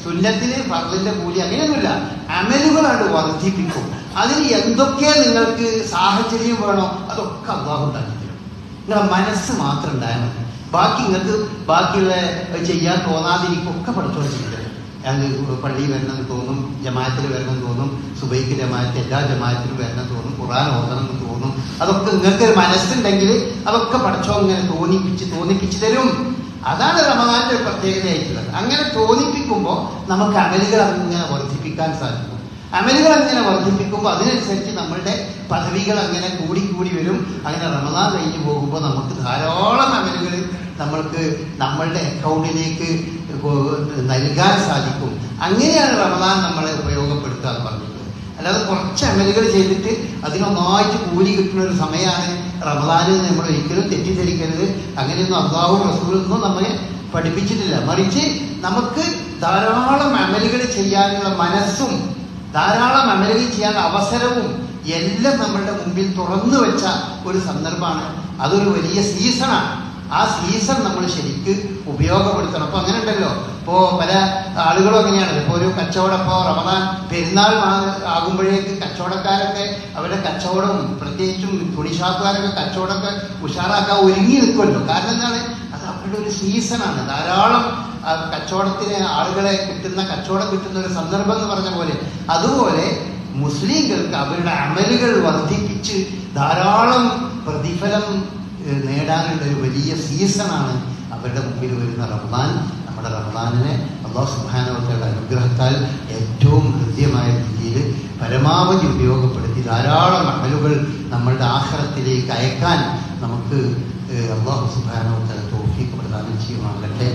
A: സുന്നത്തിന് ഫർദിന്റെ കൂലി അങ്ങനെയൊന്നുമില്ല. അമലുകളാണ് വർദ്ധിപ്പിക്കും. അതിന് എന്തൊക്കെ നിങ്ങൾക്ക് സാഹചര്യം വേണോ അതൊക്കെ അള്ളാഹു ഉണ്ടാക്കിത്തരും നിങ്ങളുടെ മനസ്സ് മാത്രം ഉണ്ടായാൽ മതി. ബാക്കി നിങ്ങൾക്ക് ബാക്കിയുള്ള ചെയ്യാൻ തോന്നാതിരിക്കൊക്കെ പഠിച്ചോണ്ട് ചെയ്തത് പള്ളിയിൽ വരണമെന്ന് തോന്നും ജമാത്തിൽ വരണമെന്ന് തോന്നും സുബൈക്ക് ജമാഅത്ത് എല്ലാ ജമാഅത്തിലും വരണമെന്ന് തോന്നും ഖുറാൻ ഓതണമെന്ന് തോന്നും അതൊക്കെ നിങ്ങൾക്ക് ഒരു മനസ്സുണ്ടെങ്കിൽ അതൊക്കെ പഠിച്ചോ ഇങ്ങനെ തോന്നിപ്പിച്ച് തോന്നിപ്പിച്ച് തരും. അതാണ് റമദാന്റെ ഒരു പ്രത്യേകതയായിട്ടുള്ളത്. അങ്ങനെ തോന്നിപ്പിക്കുമ്പോൾ നമുക്ക് അമലുകൾ അങ്ങനെ വർദ്ധിപ്പിക്കാൻ സാധിക്കും. അമലുകൾ അങ്ങനെ വർദ്ധിപ്പിക്കുമ്പോൾ അതിനനുസരിച്ച് നമ്മളുടെ പദവികൾ അങ്ങനെ കൂടി കൂടി വരും. അങ്ങനെ റമദാൻ കഴിഞ്ഞു പോകുമ്പോൾ നമുക്ക് ധാരാളം അമലുകൾ നമ്മൾക്ക് നമ്മളുടെ അക്കൗണ്ടിലേക്ക് നൽകാൻ സാധിക്കും. അങ്ങനെയാണ് റമദാൻ നമ്മളെ ഉപയോഗപ്പെടുത്തുക എന്ന് പറഞ്ഞിട്ടുള്ളത് അല്ലാതെ കുറച്ച് അമലുകൾ ചെയ്തിട്ട് അതിനൊന്നായിട്ട് കൂലി കിട്ടുന്ന ഒരു സമയമാണ് റമദാനിൽ നമ്മൾ ഒരിക്കലും തെറ്റിദ്ധരിക്കരുത്. അങ്ങനെയൊന്നും അള്ളാഹും റസൂലൊന്നും നമ്മളെ പഠിപ്പിച്ചിട്ടില്ല. മറിച്ച് നമുക്ക് ധാരാളം അമലുകൾ ചെയ്യാനുള്ള മനസ്സും ധാരാളം അമലുകൾ ചെയ്യാൻ അവസരവും എല്ലാം നമ്മളുടെ മുമ്പിൽ തുറന്നു വെച്ച ഒരു സന്ദർഭമാണ്. അതൊരു വലിയ സീസണാണ് ആ സീസൺ നമ്മൾ ശരിക്ക് ഉപയോഗപ്പെടുത്തണം. അപ്പൊ അങ്ങനെ ഉണ്ടല്ലോ. ഇപ്പോ പല ആളുകളും അങ്ങനെയാണ്. ഇപ്പോ ഒരു കച്ചവടം ഇപ്പോ റമദാൻ പെരുന്നാൾ ആകുമ്പോഴേക്ക് കച്ചവടക്കാരൊക്കെ അവരുടെ കച്ചവടം പ്രത്യേകിച്ചും തുണിഷാപ്പുകാരൊക്കെ കച്ചവടമൊക്കെ ഉഷാറാക്കാൻ ഒരുങ്ങി നിൽക്കുമല്ലോ. കാരണം എന്താണ്? അത് അവരുടെ ഒരു സീസണാണ്. ധാരാളം കച്ചവടത്തിന് ആളുകളെ കിട്ടുന്ന കച്ചവടം കിട്ടുന്ന ഒരു സന്ദർഭം എന്ന് പറഞ്ഞ പോലെ അതുപോലെ മുസ്ലിങ്ങൾക്ക് അവരുടെ അമലുകൾ വർദ്ധിപ്പിച്ച് ധാരാളം പ്രതിഫലം നേടാനുള്ള ഒരു വലിയ സീസണാണ് അവരുടെ മുമ്പിൽ വരുന്ന റമദാൻ. നമ്മുടെ റഹ്മാനിനെ അള്ളാഹു സുബാനവത്തയുടെ അനുഗ്രഹത്താൽ ഏറ്റവും ഹൃദ്യമായ രീതിയിൽ പരമാവധി ഉപയോഗപ്പെടുത്തി ധാരാളം അമലുകൾ നമ്മളുടെ ആഹ്റത്തിലേക്ക് അയക്കാൻ നമുക്ക് അള്ളാഹു സുബാനവത്തയുടെ തോഫീക്ക് പ്രദാനം ചെയ്യുവാണല്ലേ